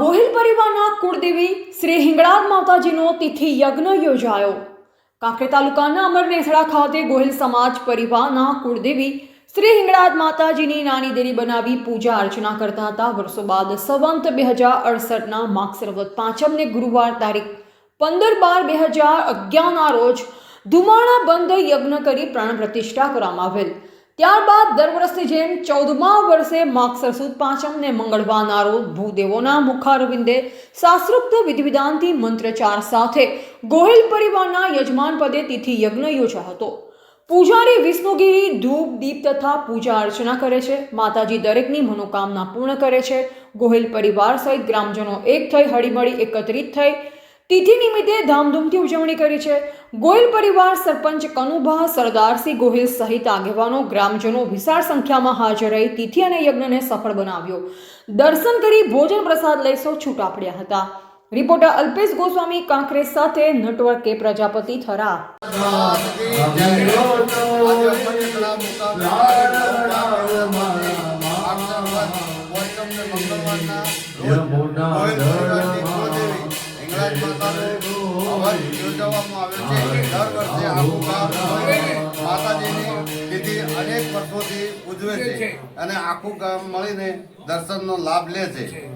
ગોહિલ પરિવારના કુળદેવી શ્રી હિંગળાજ માતાજીનો તિથિ યજ્ઞ યોજાયો. કાંકરી તાલુકાના અમરનેસડા ખાતે ગોહિલ સમાજ પરિવારના કુળદેવી શ્રી હિંગળાજ માતાજીની નાની દેરી બનાવી પૂજા અર્ચના કરતા હતા. વર્ષો બાદ સંવંત બે હજાર અડસઠના માર્ગ સરવત પાંચમને ગુરુવાર તારીખ પંદર બાર બે હજાર અગિયારના રોજ ધુમાણા બંધ યજ્ઞ કરી પ્રાણ પ્રતિષ્ઠા કરવામાં આવેલ. ત્યારબાદ દર વર્ષની જેમ ચૌદમા વર્ષે માગસર સુદ પાંચમને મંગળવારના રોજ ભૂદેવોના મુખારવિંદે શાસ્ત્રોક્ત વિધિવિધાનથી મંત્રચાર સાથે ગોહિલ પરિવારના યજમાન પદે તિથિ યજ્ઞ યોજા હતો. પૂજારી વિષ્ણુગીરી ધૂપ, દીપ તથા પૂજા અર્ચના કરે છે. માતાજી દરેકની મનોકામના પૂર્ણ કરે છે. ગોહિલ પરિવાર સહિત ગ્રામજનો એક થઈ હળીમળી એકત્રિત થઈ તિથિ નિમિત્તે ધામધૂમથી ઉજવણી કરી છે. ગોહિલ પરિવાર સરપંચ કનુભા સરદારસિંહ ગોહિલ સહિત આગેવાનો, ગ્રામજનો વિશાળ સંખ્યામાં હાજર રહી તિથિ અને યજ્ઞને સફળ બનાવ્યો. દર્શન કરી ભોજન પ્રસાદ લઈ સૌ છૂટા હતા. રિપોર્ટર અલ્પેશ ગોસ્વામી કાંકરે સાથે નટવર્કે પ્રજાપતિ થરા. અનેક વર્ષોથી ઉજવે છે અને આખું ગામ મળીને દર્શનનો લાભ લે છે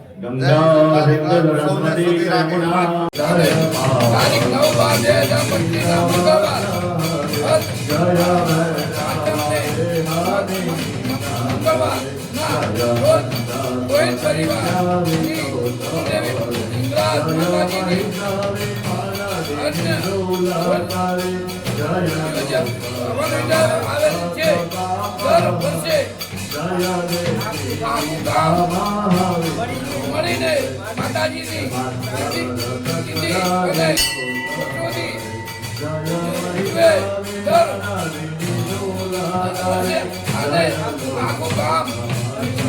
પરિવાર મળીને માતાજીની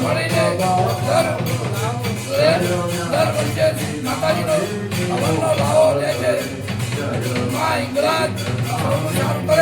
અને દર